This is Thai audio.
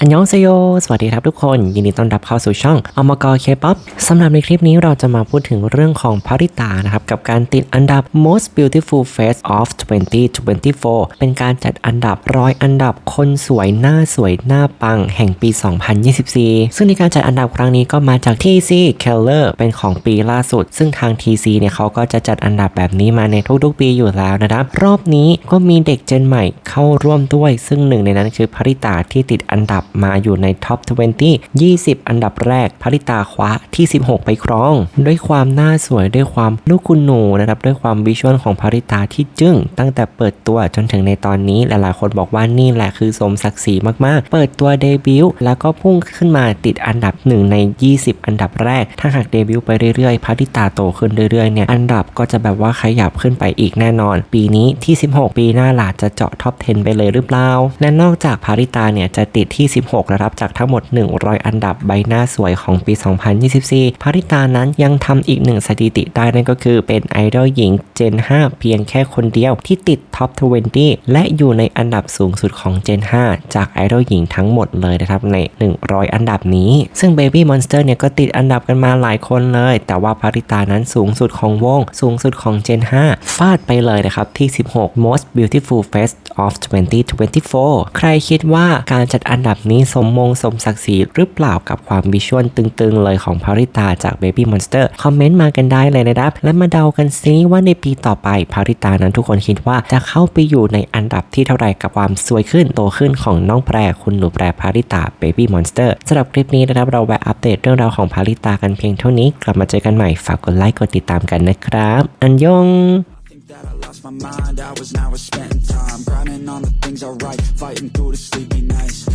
อันยองเซโย สวัสดีครับทุกคน ยินดีต้อนรับเข้าสู่ช่องอมกเคป๊อปสำหรับในคลิปนี้เราจะมาพูดถึงเรื่องของพาริตานะครับ กับการติดอันดับ most beautiful face of 2024 เป็นการจัดอันดับร้อยอันดับคนสวยหน้าสวยหน้าปังแห่งปี 2024 ซึ่งในการจัดอันดับครั้งนี้ก็มาจาก TC Keller เป็นของปีล่าสุด ซึ่งทาง TC เนี่ยเขาก็จะจัดอันดับแบบนี้มาในทุกๆปีอยู่แล้วนะครับรอบนี้ก็มีเด็กเจนใหม่เข้าร่วมด้วย ซึ่งหนึ่งในนั้นคือพาริตาที่ติดอันดับมาอยู่ในท็อป 20 20 อันดับแรกพาริตาคว้าที่ 16 ไปครอง ด้วยความหน้าสวยด้วยความลูกคุณหนูนะครับด้วยความวิชวลของพาริตาที่จึ้ง ตั้งแต่เปิดตัวจนถึงในตอนนี้หลายๆ คนบอกว่านี่แหละคือสมศักดิ์ศรีมากๆ เปิดตัวเดบิวต์แล้วก็พุ่งขึ้นมาติดอันดับหนึ่งใน 20 อันดับแรก ถ้าหากเดบิวต์ไปเรื่อยๆพาริตาโตขึ้นเรื่อยๆเนี่ยอันดับก็จะแบบว่าขยับขึ้นไปอีกแน่นอน ปีนี้ที่ 16 ปีหน้าหลาจะเจาะท็อป 10 ไปเลยหรือเปล่าและนอกจากพาริตาเนี่ยจะติดที่16 นะครับ จากทั้งหมด 100 อันดับใบหน้าสวยของปี 2024พาริตานั้นยังทำอีกหนึ่งสถิติได้นั่นก็คือเป็นไอดอลหญิงเจน 5 เพียงแค่คนเดียวที่ติดท็อป 20 และอยู่ในอันดับสูงสุดของเจน 5 จากไอดอลหญิงทั้งหมดเลยนะครับใน 100 อันดับนี้ ซึ่ง Baby Monster เนี่ยก็ติดอันดับกันมาหลายคนเลย แต่ว่าพาริตานั้นสูงสุดของวง สูงสุดของเจน 5 ฟาดไปเลยนะครับที่ 16 most beautiful face of 2024 ใครคิดว่าการจัดอันดับนี้สมมงสมศักดิ์ศรีหรือเปล่ากับความวิชวลตึงๆ เลยของพาริตาจาก Baby Monster คอมเมนต์มากันได้เลยนะครับ และมาเดากันซิว่าในปีต่อไปพาริตานั้นทุกคนคิดว่าจะเข้าไปอยู่ในอันดับที่เท่าไหร่กับความสวยขึ้นโตขึ้นของน้องแพรคุณหนูแพรพาริตา Baby Monster สำหรับคลิปนี้นะครับเราแวะอัปเดตเรื่องราวของพาริตากันเพียงเท่านี้กลับมาเจอกันใหม่ฝากกดไลค์กดติดตามกันนะครับ อันยอง that I lost my mind, hours now I spent time Grinding on the things I write, fighting through the sleepy nights